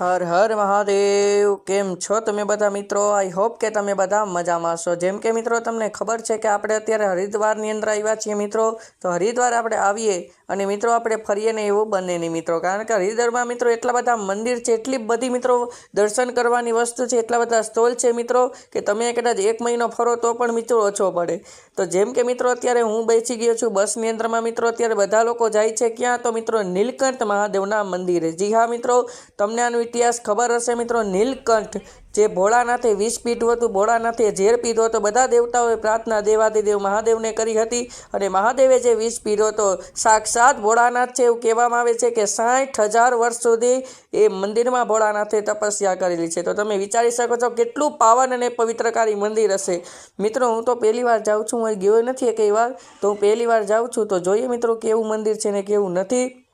હર હર મહાદેવ. કેમ છો તમે બધા મિત્રો? આઈ હોપ કે તમે બધા મજામાં છો. જેમ કે મિત્રો, તમને ખબર છે કે આપણે અત્યારે હરિદ્વારની અંદર આવ્યા છીએ મિત્રો. તો હરિદ્વાર આપણે આવીએ અને મિત્રો, આપણે ફરીએ ને એવું બને નહીં મિત્રો. કારણ કે હરિદ્વારમાં મિત્રો, એટલા બધા મંદિર છે, એટલી બધી મિત્રો દર્શન કરવાની વસ્તુ છે, એટલા બધા સ્ટોલ છે મિત્રો, કે તમે કદાચ એક મહિનો ફરો તો પણ મિત્રો ઓછો પડે. તો જેમ કે મિત્રો, અત્યારે હું બેસી ગયો છું બસની અંદરમાં. મિત્રો, અત્યારે બધા લોકો જાય છે ક્યાં? તો મિત્રો, નીલકંઠ મહાદેવના મંદિરે. જી હા મિત્રો, તમને આનો ઇતિહાસ ખબર હશે મિત્રો? નીલકંઠ. જે ભોળાનાથે વિષ પીધું હતું, ભોળાનાથે ઝેર પીધો હતો. બધા દેવતાઓએ પ્રાર્થના દેવાદિદેવ મહાદેવને કરી હતી અને મહાદેવે જે વિષ પીધો હતો, સાક્ષાત ભોળાનાથ છે એવું કહેવામાં આવે છે કે સાઠ હજાર વર્ષ સુધી એ મંદિરમાં ભોળાનાથે તપસ્યા કરેલી છે. તો તમે વિચારી શકો છો કેટલું પાવન અને પવિત્રકારી મંદિર હશે. મિત્રો, હું તો પહેલી વાર જાઉં છું, હું ગયો નથી એક વાર તો હું પહેલી વાર જાઉં છું. તો જોઈએ મિત્રો કેવું મંદિર છે ને કેવું નથી.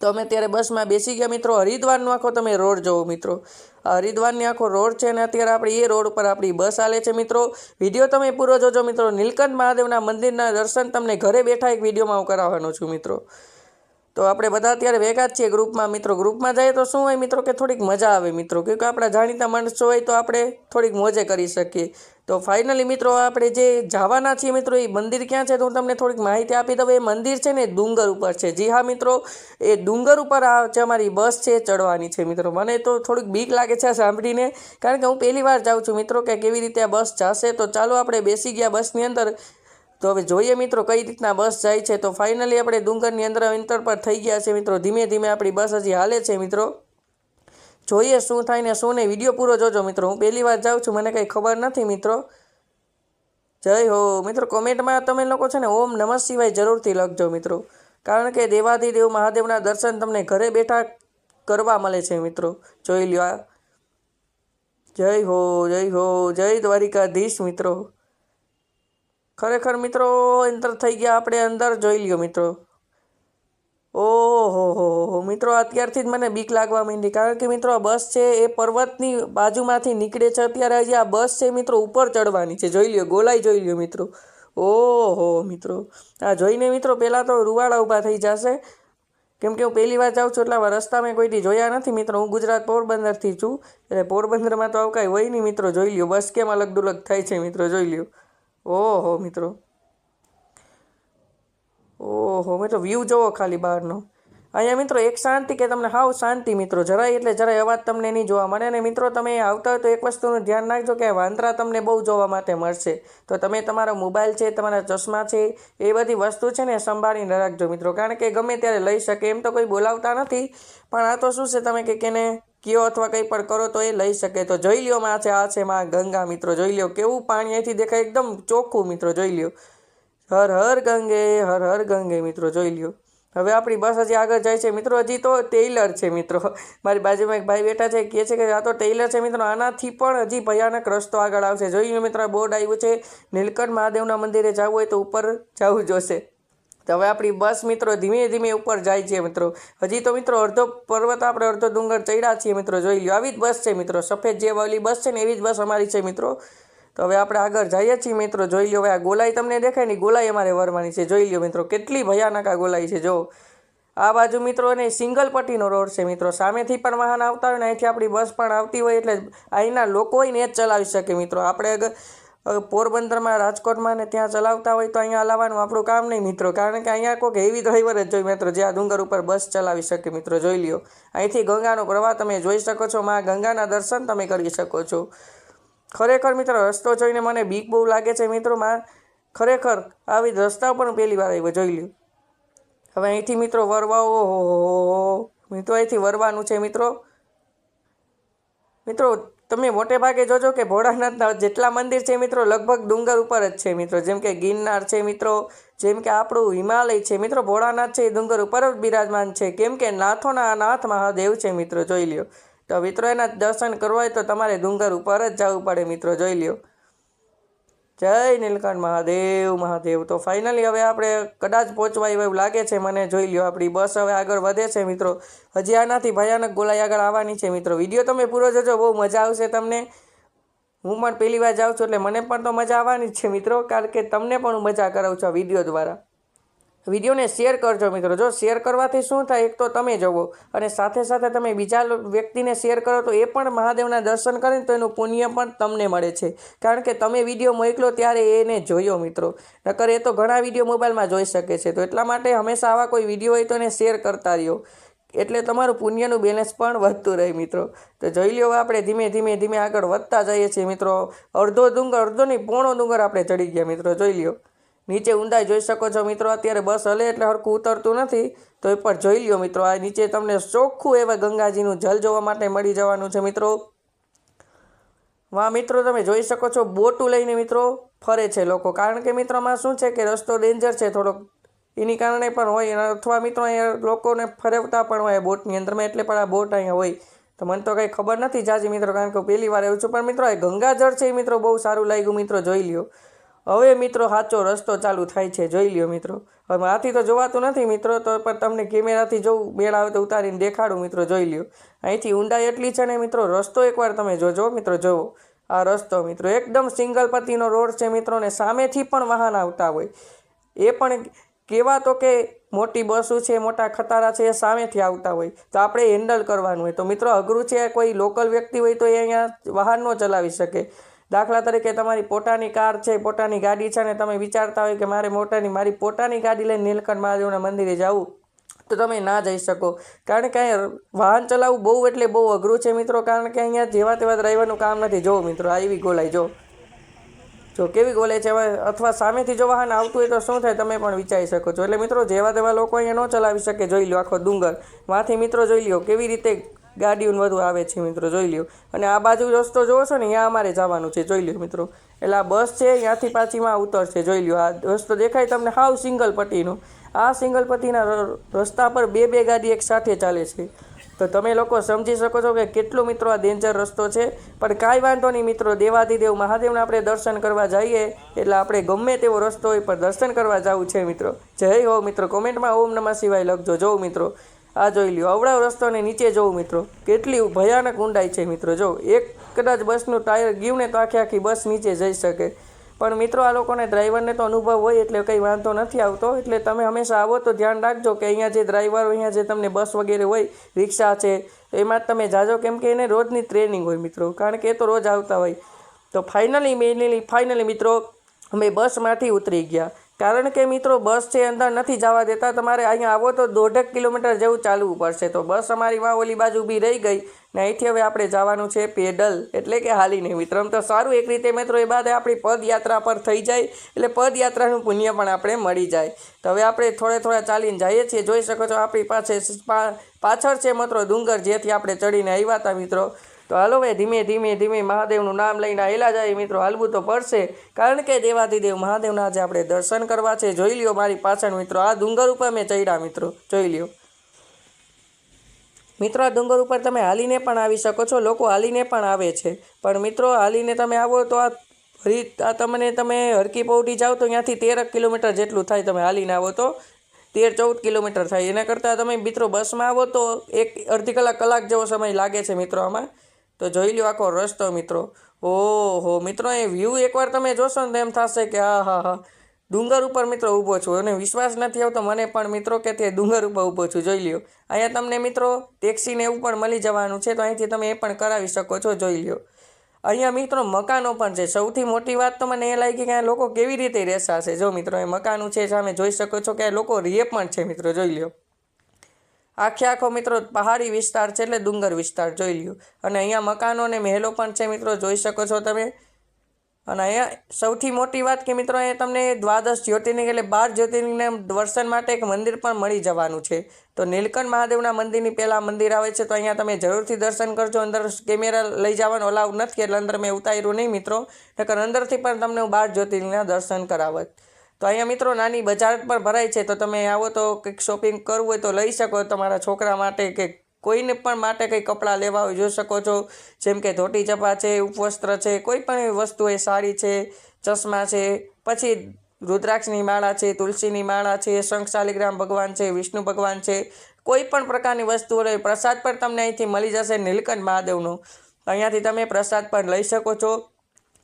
તો અમે ત્યારે બસમાં બેસી ગયા. મિત્રો, હરિદ્વારનો આખો તમે રોડ જોવો મિત્રો. હરિદ્વારની આખો રોડ છે ને અત્યારે આપણે એ રોડ ઉપર આપણી બસ હાલે છે મિત્રો. વીડિયો તમે પૂરો જોજો મિત્રો. નીલકંઠ મહાદેવના મંદિરના દર્શન તમને ઘરે બેઠા એક વિડીયોમાં હું કરાવવાનો છું મિત્રો. તો આપણે બધા અત્યારે ભેગા જ છીએ ગ્રુપમાં. મિત્રો, ગ્રુપમાં જઈએ તો શું હોય મિત્રો? કે થોડીક મજા આવે મિત્રો. કે આપણા જાણીતા માણસો હોય તો આપણે થોડીક મોજે કરી શકીએ. તો ફાઇનલી મિત્રો આપણે જે જવાના છીએ મિત્રો, એ મંદિર ક્યાં છે તો હું તમને થોડીક માહિતી આપી દઉં. એ મંદિર છે ને ડુંગર ઉપર છે. જી હા મિત્રો, એ ડુંગર ઉપર આ છે અમારી બસ છે ચડવાની છે મિત્રો. મને તો થોડીક બીક લાગે છે સાંભળીને, કારણ કે હું પહેલી વાર જાઉં છું મિત્રો કે કેવી રીતે આ બસ જશે. તો ચાલો આપણે બેસી ગયા બસની અંદર. તો હવે જોઈએ મિત્રો કઈ રીતના બસ જાય છે. તો ફાઇનલી આપણે ડુંગરની અંદર ઇન્ટર પર થઈ ગયા છે મિત્રો. ધીમે ધીમે આપણી બસ હજી હાલે છે મિત્રો. જોઈએ શું થાય ને શું નહીં. વીડિયો પૂરો જોજો મિત્રો. હું પહેલી વાર જાઉં છું. મને કંઈ ખબર નથી મિત્રો. જય હો. મિત્રો, કોમેન્ટમાં તમે લોકો છે ને ઓમ નમઃ શિવાય જરૂરથી લખજો મિત્રો. કારણ કે દેવાધિદેવ મહાદેવના દર્શન તમને ઘરે બેઠા કરવા મળે છે મિત્રો. જોઈ લ્યો આ. જય હો જય હો, જય દ્વારિકાધીશ મિત્રો. ખરેખર મિત્રો એન્ટર થઈ ગયા આપણે અંદર. જોઈ લ્યો મિત્રો. ઓહો હો હો. મિત્રો, અત્યારથી જ મને બીક લાગવા માંડી. કારણ કે મિત્રો, આ બસ છે એ પર્વતની બાજુમાંથી નીકળે છે. અત્યારે હજી આ બસ છે મિત્રો, ઉપર ચડવાની છે. જોઈ લ્યો, ગોલાઈ જોઈ લ્યો મિત્રો. ઓહો મિત્રો, આ જોઈને મિત્રો પહેલાં તો રૂવાડા ઊભા થઈ જશે. કેમ કે હું પહેલી વાર જાઉં છું એટલે રસ્તા મેં કોઈથી જોયા નથી. મિત્રો, હું ગુજરાત પોરબંદરથી છું. એટલે પોરબંદરમાં તો આવું કાંઈ હોય નહીં મિત્રો. જોઈ લ્યો, બસ કેમ અલગ ડુલગ થાય છે મિત્રો, જોઈ લ્યો. ઓહો મિત્રો. ઓહો મિત્રો વ્યૂ જોવો ખાલી બહારનો. અહીંયા મિત્રો એક શાંતિ કે તમને હાવ શાંતિ મિત્રો જરાય એટલે જરાય અવાજ તમને નહીં જોવા મળે. અને મિત્રો તમે આવતા હોય તો એક વસ્તુનું ધ્યાન રાખજો કે વાંદરા તમને બહુ જોવા માટે મળશે. તો તમે તમારો મોબાઈલ છે, તમારા ચશ્મા છે, એ બધી વસ્તુ છે ને સંભાળીને રાખજો મિત્રો. કારણ કે ગમે ત્યારે લઈ શકે એમ તો કોઈ બોલાવતા નથી. પણ આ તો શું છે, તમે કે કેને કયો અથવા કંઈ પણ કરો તો એ લઈ શકે. તો જોઈ લ્યો માં છે, આ છે માં ગંગા મિત્રો, જોઈ લ્યો કેવું પાણી અહીંથી દેખાય. એકદમ ચોખ્ખું મિત્રો, જોઈ લ્યો. હર હર ગંગે, હર હર ગંગે મિત્રો, જોઈ લ્યો. હવે આપણી બસ હજી આગળ જાય છે. મિત્રો, હજી તો ટેલર છે મિત્રો. મારી બાજુમાં એક ભાઈ બેઠા છે, કહે છે કે આ તો ટેલર છે મિત્રો. આનાથી પણ હજી ભયાનક રસ્તો આગળ આવશે. લો મિત્રો બોર્ડ આવ્યું છે. નીલકંઠ મહાદેવના મંદિરે જવું હોય તો ઉપર જવું જોશે. તો હવે આપણી બસ મિત્રો ધીમે ધીમે ઉપર જાય છે મિત્રો. હજી તો મિત્રો અડધો પર્વત આપણે અડધો ડુંગર ચડ્યા છીએ મિત્રો. જોઈ લો આવી જ બસ છે મિત્રો. સફેદ જે વાલી બસ છે ને એવી જ બસ અમારી છે મિત્રો. તો હવે આપણે આગળ જઈએ છીએ મિત્રો, જોઈ લો હવે આ ગોલાઈ તમને દેખાય ને ગોલાઈ અમારે વરવાની છે. જોઈ લો મિત્રો, કેટલી ભયાનક આ ગોલાઈ છે, જો. આ બાજુ મિત્રો અને સિંગલ પટ્ટીનો રોડ છે મિત્રો, સામેથી પણ વાહન આવતા હોય ને, અહીંથી આપણી બસ પણ આવતી હોય એટલે અહીંના લોકો હોય ને જ ચલાવી શકે મિત્રો. આપણે પોરબંદરમાં, રાજકોટમાં ને ત્યાં ચલાવતા હોય તો અહીંયા હલાવવાનું આપણું કામ નહીં મિત્રો, કારણ કે અહીંયા કોઈક એવી ડ્રાઈવર જ જોઈ મિત્રો, જે આ ડુંગર ઉપર બસ ચલાવી શકે મિત્રો, જોઈ લ્યો. અહીંથી ગંગાનો પ્રવાહ તમે જોઈ શકો છો, માં ગંગાના દર્શન તમે કરી શકો છો. ખરેખર મિત્રો, રસ્તો જોઈને મને બીક બહુ લાગે છે મિત્રો, માં ખરેખર આવી રસ્તા પણ પહેલી વાર આવ્યો જોઈ લ્યો. હવે અહીંથી મિત્રો વરવા ઓહો મિત્રો અહીંથી વરવાનું છે મિત્રો. મિત્રો, તમે મોટે ભાગે જોજો કે ભોળાનાથના જેટલા મંદિર છે મિત્રો, લગભગ ડુંગર ઉપર જ છે મિત્રો. જેમ કે ગિરનાર છે મિત્રો, જેમ કે આપણું હિમાલય છે મિત્રો, ભોળાનાથ છે એ ડુંગર ઉપર જ બિરાજમાન છે. કેમ કે નાથોના નાથ મહાદેવ છે મિત્રો, જોઈ લ્યો. તો મિત્રો એના દર્શન કરવા હોય તો તમારે ડુંગર ઉપર જ જવું પડે મિત્રો, જોઈ લ્યો. જય નીલકંઠ મહાદેવ મહાદેવ. તો ફાઇનલી હવે આપણે કદાચ પહોંચવા એવું લાગે છે, મને જોઈ લ્યો. આપણી બસ હવે આગળ વધે છે, મિત્રો. હજી આનાથી ભયાનક ગોલાઈ આગળ આવવાની છે, મિત્રો. વીડિયો તમે પૂરો જજો, બહુ મજા આવશે તમને. હું પણ પહેલી વાર જાઉં છું, એટલે મને પણ તો મજા આવવાની જ છે, મિત્રો. કારણ કે તમને પણ હું મજા કરાવું છું આ વીડિયો દ્વારા. વિડીયોને શેર કરજો મિત્રો. જો શેર કરવાથી શું થાય, એક તો તમે જવો અને સાથે સાથે તમે બીજા વ્યક્તિને શેર કરો તો એ પણ મહાદેવના દર્શન કરે તો એનું પુણ્ય પણ તમને મળે છે. કારણ કે તમે વીડિયો મોકલો ત્યારે એને જોયો મિત્રો. નકર એ તો ઘણા વીડિયો મોબાઈલમાં જોઈ શકે છે. તો એટલા માટે હંમેશા આવા કોઈ વીડિયો હોય તો એને શેર કરતા રહ્યો. એટલે તમારું પુણ્યનું બેલેન્સ પણ વધતું રહે મિત્રો. તો જોઈ લ્યો આપણે ધીમે ધીમે ધીમે આગળ વધતા જઈએ છીએ મિત્રો. અડધો ડુંગર, અડધો નહીં, પોણો ડુંગર આપણે ચડી ગયા મિત્રો. જોઈ લ્યો. નીચે ઊંડાઈ જોઈ શકો છો મિત્રો. અત્યારે બસ હલે એટલે હરખું ઉતરતું નથી. તો એ પણ જોઈ લ્યો મિત્રો, આ નીચે તમને ચોખ્ખું એવા ગંગાજીનું જલ જોવા માટે મળી જવાનું છે મિત્રો. વા મિત્રો, તમે જોઈ શકો છો બોટું લઈને મિત્રો ફરે છે લોકો. કારણ કે મિત્રોમાં શું છે કે રસ્તો ડેન્જર છે થોડોક. એની કારણે પણ હોય અથવા મિત્રો, અહીંયા લોકોને ફરવતા પણ હોય બોટની અંદરમાં એટલે પણ આ બોટ અહીંયા હોય. તો મને તો કંઈ ખબર નથી જાજી મિત્રો, કારણ કે પહેલી વાર એવું છું. પણ મિત્રો, આ ગંગાજળ છે એ મિત્રો બહુ સારું લાગ્યું મિત્રો, જોઈ લ્યો. હવે મિત્રો સાચો રસ્તો ચાલુ થાય છે, જોઈ લ્યો મિત્રો. હવે આથી તો જોવાતું નથી મિત્રો, તો પણ તમને કેમેરાથી જોઉં, મેળ આવે તો ઉતારીને દેખાડું મિત્રો, જોઈ લ્યો. અહીંથી ઊંડાઈ એટલી છે ને મિત્રો, રસ્તો એકવાર તમે જોજો મિત્રો, જોવો. આ રસ્તો મિત્રો, એકદમ સિંગલ પતિનો રોડ છે મિત્રો, ને સામેથી પણ વાહન આવતા હોય. એ પણ કેવા તો કે મોટી બસો છે, મોટા ખતારા છે, એ સામેથી આવતા હોય. તો આપણે હેન્ડલ કરવાનું હોય. તો મિત્રો, અઘરું છે કોઈ લોકલ વ્યક્તિ હોય તો એ અહીંયા વાહન ન ચલાવી શકે. દાખલા તરીકે તમારી પોતાની કાર છે, પોતાની ગાડી છે ને તમે વિચારતા હોય કે મારે મોટાની, મારી પોતાની ગાડી લઈને નીલકંઠ મહાદેવના મંદિરે જવું, તો તમે ના જઈ શકો. કારણ કે અહીંયા વાહન ચલાવવું બહુ એટલે બહુ અઘરું છે મિત્રો. કારણ કે અહીંયા જેવા તેવા ડ્રાઈવરનું કામ નથી. જોવો મિત્રો, આવી ગોલાઈ, જો. જો કેવી ગોલે છે? હવે અથવા સામેથી જો વાહન આવતું હોય તો શું થાય તમે પણ વિચારી શકો છો. એટલે મિત્રો, જેવા તેવા લોકો અહીંયા ન ચલાવી શકે. જોઈ લો આખો ડુંગર. માંથી મિત્રો જોઈ લો કેવી રીતે ગાડીઓ વધુ આવે છે મિત્રો, જોઈ લ્યો. અને આ બાજુ રસ્તો જોવો છો ને ત્યાં અમારે જવાનું છે, જોઈ લ્યો મિત્રો. એટલે આ બસ છે ત્યાંથી પાછીમાં ઉતરશે જોઈ લ્યો. આ રસ્તો દેખાય તમને હાવ સિંગલ પટ્ટીનો આ સિંગલ પટ્ટીના રસ્તા પર બે બે ગાડી એક સાથે ચાલે છે. તો તમે લોકો સમજી શકો છો કે કેટલો મિત્રો આ ડેન્જર રસ્તો છે. પણ કાંઈ વાંધો નહીં મિત્રો દેવાધિદેવ મહાદેવના આપણે દર્શન કરવા જઈએ. એટલે આપણે ગમે તેવો રસ્તો હોય પણ દર્શન કરવા જવું છે મિત્રો. જય હો મિત્રો, કોમેન્ટમાં ઓમ નમઃ શિવાય લખજો. જોઉં મિત્રો આ જોઈ લ્યો અવળા રસ્તોને નીચે જવું મિત્રો. કેટલી ભયાનક ઊંડાઈ છે મિત્રો, જો એક કદાચ બસનું ટાયર ગીવને તો આખી આખી બસ નીચે જઈ શકે. પણ મિત્રો, આ લોકોને ડ્રાઈવરને તો અનુભવ હોય એટલે કંઈ વાંધો નથી આવતો. એટલે તમે હંમેશા આવો તો ધ્યાન રાખજો કે અહીંયા જે ડ્રાઈવર, અહીંયા જે તમને બસ વગેરે હોય, રિક્ષા છે, એમાં તમે જાજો. કેમ કે એને રોજની ટ્રેનિંગ હોય મિત્રો, કારણ કે એ તો રોજ આવતા હોય. તો ફાઇનલી મેનલી ફાઇનલી મિત્રો, અમે બસમાંથી ઉતરી ગયા. કારણ કે મિત્રો, બસ છે, અંદર નથી જવા દેતા. તમારે અહીંયા આવો તો દોઢેક કિલોમીટર જેવું ચાલવું પડશે. તો બસ અમારી વાં ઓલી બાજુ ઊભી રહી ગઈ ને અહીંથી હવે આપણે જવાનું છે પેડલ. એટલે કે હાલીને. નહીં આમ તો સારું એક રીતે મિત્રો, એ બાદ આપણી પદયાત્રા પર થઈ જાય. એટલે પદયાત્રાનું પુણ્ય પણ આપણે મળી જાય. તો હવે આપણે થોડે થોડા ચાલીને જઈએ છીએ. જોઈ શકો છો આપણી પાસે પાછળ છે મિત્રો ડુંગર, જેથી આપણે ચડીને આવ્યા હતા મિત્રો. તો હાલો ભાઈ, ધીમે ધીમે ધીમે મહાદેવનું નામ લઈને આવેલા જાય. મિત્રો, હાલવું તો પડશે. કારણ કે દેવાધિદેવ મહાદેવના આજે આપણે દર્શન કરવા છે. જોઈ લ્યો મારી પાછળ, મિત્રો, આ ડુંગર ઉપર મેં ચડ્યા, મિત્રો. જોઈ લ્યો. મિત્રો, આ ડુંગર ઉપર તમે હાલીને પણ આવી શકો છો. લોકો હાલીને પણ આવે છે. પણ મિત્રો, હાલીને તમે આવો તો આ ફરી આ તમને, તમે હરકી પૌટી જાઓ તો ત્યાંથી તેરક કિલોમીટર જેટલું થાય તમે હાલીને આવો તો. તેર ચૌદ કિલોમીટર થાય. એના કરતાં તમે, મિત્રો, બસમાં આવો તો એક અડધી કલાક કલાક જેવો સમય લાગે છે મિત્રો આમાં. તો જોઈ લ્યો આખો રસ્તો મિત્રો. ઓહો, મિત્રો, એ વ્યૂ એકવાર તમે જોશો ને તો એમ થશે કે હા હા હા. ડુંગર ઉપર મિત્રો ઊભો છું, અને વિશ્વાસ નથી આવતો મને, પણ મિત્રો કે તે ડુંગર ઉપર ઊભો છું, જોઈ લ્યો. અહીંયા તમને મિત્રો ટેક્સીને એવું પણ મળી જવાનું છે, તો અહીંથી તમે એ પણ કરાવી શકો છો, જોઈ લ્યો. અહીંયા મિત્રો મકાનો પણ છે. સૌથી મોટી વાત તો મને એ લાગી કે લોકો કેવી રીતે રહેશે? હશે જો મિત્રો, એ મકાનો છે, સામે જોઈ શકો છો કે લોકો રહે પણ છે, મિત્રો, જોઈ લ્યો. આખે આખો મિત્રો પહાડી વિસ્તાર છે એટલે ડુંગર વિસ્તાર જોઈ લ્યો. અને અહીંયા મકાનો અને મહેલો પણ છે મિત્રો, જોઈ શકો છો તમે. અને અહીંયા સૌથી મોટી વાત કે મિત્રો, અહીંયા તમને દ્વાદશ જ્યોતિર્લિંગ એટલે બાર જ્યોતિર્લિંગના દર્શન માટે એક મંદિર પણ મળી જવાનું છે. તો નીલકંઠ મહાદેવના મંદિરની પહેલાં મંદિર આવે છે, તો અહીંયા તમે જરૂરથી દર્શન કરજો. અંદર કેમેરા લઈ જવાનો અલાઉ નથી, એટલે અંદર મેં ઉતાર્યું નહીં મિત્રો. નકર અંદરથી પણ તમને હું બાર જ્યોતિર્લિંગના દર્શન કરાવત. તો અહીંયા મિત્રો નાની બજાર પણ ભરાય છે, તો તમે આવો તો કંઈક શોપિંગ કરવું હોય તો લઈ શકો. તમારા છોકરા માટે કે કોઈને પણ માટે કંઈ કપડાં લેવા હોય, જોઈ શકો છો. જેમ કે ધોતી ચપા છે, ઉપવસ્ત્ર છે, કોઈ પણ વસ્તુ હોય સારી છે, ચશ્મા છે, પછી રુદ્રાક્ષની માળા છે, તુલસીની માળા છે શંખ શાલિગ્રામ ભગવાન છે, વિષ્ણુ ભગવાન છે, કોઈ પણ પ્રકારની વસ્તુઓ લઈ પ્રસાદ પણ તમને અહીંથી મળી જશે નીલકંઠ મહાદેવનો. અહીંયાથી તમે પ્રસાદ પણ લઈ શકો છો.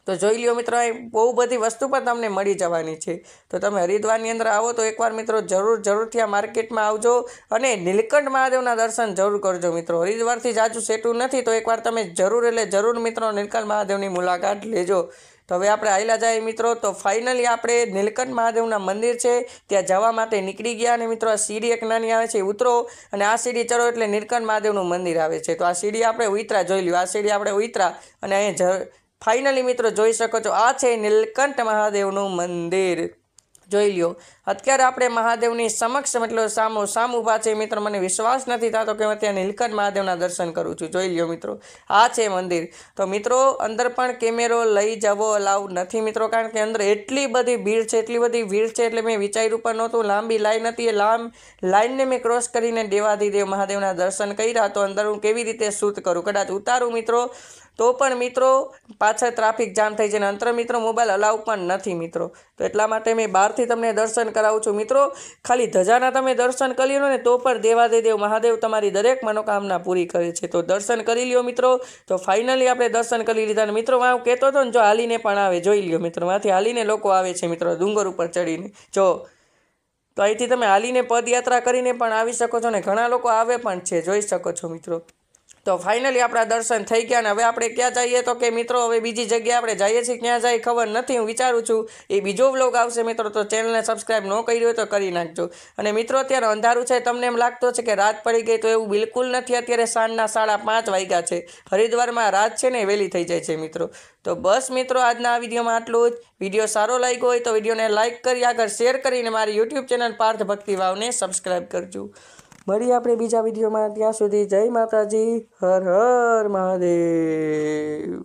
તો જોઈ લ્યો મિત્રો અહીં બહુ બધી વસ્તુ પણ તમને મળી જવાની છે. તો તમે હરિદ્વારની અંદર આવો તો એકવાર મિત્રો જરૂર, જરૂરથી આ માર્કેટમાં આવજો અને નીલકંઠ મહાદેવના દર્શન જરૂર કરજો મિત્રો. હરિદ્વારથી જાજુ સેટું નથી તો એકવાર તમે જરૂર એટલે જરૂર મિત્રો નીલકંઠ મહાદેવની મુલાકાત લેજો. તો હવે આપણે આયલા જાય મિત્રો, તો ફાઇનલી આપણે નીલકંઠ મહાદેવના મંદિર છે, ત્યાં જવા માટે નીકળી ગયા અને મિત્રો આ સીડી એક નાની આવે છે ઉતરો અને આ સીડી ચડો એટલે નીલકંઠ મહાદેવનું મંદિર આવે છે. તો આ સીડી આપણે ઉતરા જોઈ લ્યો, આ સીડી આપણે ઉતરા અને અહીંયા ફાઇનલી મિત્રો, જોઈ શકો છો, આ છે નીલકંઠ મહાદેવનું મંદિર. જોઈ લ્યો, અત્યારે આપણે મહાદેવની સમક્ષ મતલબ સામો સામ ઊભા છે, મિત્રો, મને વિશ્વાસ નથી થતો કે હું ત્યાં નીલકંઠ મહાદેવના દર્શન કરું છું. જોઈ લ્યો, મિત્રો, આ છે મંદિર. તો, મિત્રો, અંદર પણ કેમેરો લઈ જવો અલાઉ નથી, મિત્રો, કારણ કે અંદર એટલી બધી ભીડ છે, એટલી બધી ભીડ છે, એટલે મેં વિચાર્યું પણ નહોતું, લાંબી લાઈન હતી, એ લાંબ લાઈનને મેં ક્રોસ કરીને દેવાધિદેવ મહાદેવના દર્શન કર્યા, તો અંદર હું કેવી રીતે શૂટ કરું? કદાચ ઉતારું, મિત્રો તો પણ મિત્રો, પાછળ ટ્રાફિક જામ થઈ જાય અને અંતર મિત્રો મોબાઈલ અલાઉ પણ નથી મિત્રો. તો એટલા માટે મેં બહારથી તમને દર્શન કરાવું છું મિત્રો. ખાલી ધજાના તમે દર્શન કરી લો ને તો પણ દેવાદેવ મહાદેવ તમારી દરેક મનોકામના પૂરી કરે છે. તો દર્શન કરી લ્યો મિત્રો. તો ફાઇનલી આપણે દર્શન કરી લીધા અને મિત્રો, હું કહેતો હતો ને, જો હાલીને પણ આવે, જોઈ લ્યો મિત્રો. માંથી હાલીને લોકો આવે છે મિત્રો, ડુંગર ઉપર ચડીને. જો, તો અહીંથી તમે હાલીને પદયાત્રા કરીને પણ આવી શકો છો ને ઘણા લોકો આવે પણ છે, જોઈ શકો છો મિત્રો. તો ફાઇનલી આપણા દર્શન થઈ ગયા ને હવે આપણે ક્યાં જઈએ? તો કે મિત્રો, હવે બીજી જગ્યાએ આપણે જઈએ છીએ, ક્યાં જાય ખબર નથી, હું વિચારું છું. એ બીજો વ્લોગ આવશે મિત્રો, તો ચેનલને સબસ્ક્રાઈબ ન કરી હોય તો કરી નાખજો. અને મિત્રો, અત્યારે અંધારું છે, તમને એમ લાગતો છે કે રાત પડી ગઈ તો એવું બિલકુલ નથી. અત્યારે સાંજના સાડા પાંચ વાગ્યા છે. હરિદ્વારમાં રાત છે ને વહેલી થઈ જાય છે મિત્રો. તો બસ મિત્રો, આજના આ વિડીયોમાં આટલું જ. વીડિયો સારો લાગ્યો હોય તો વિડીયોને લાઇક કરી, આગળ શેર કરીને મારી યુટ્યુબ ચેનલ પાર્થ ભક્તિ વાવને સબસ્ક્રાઈબ કરજો. મળીએ આપણે બીજા વિડીયોમાં. ત્યાં સુધી જય માતાજી. હર હર મહાદેવ.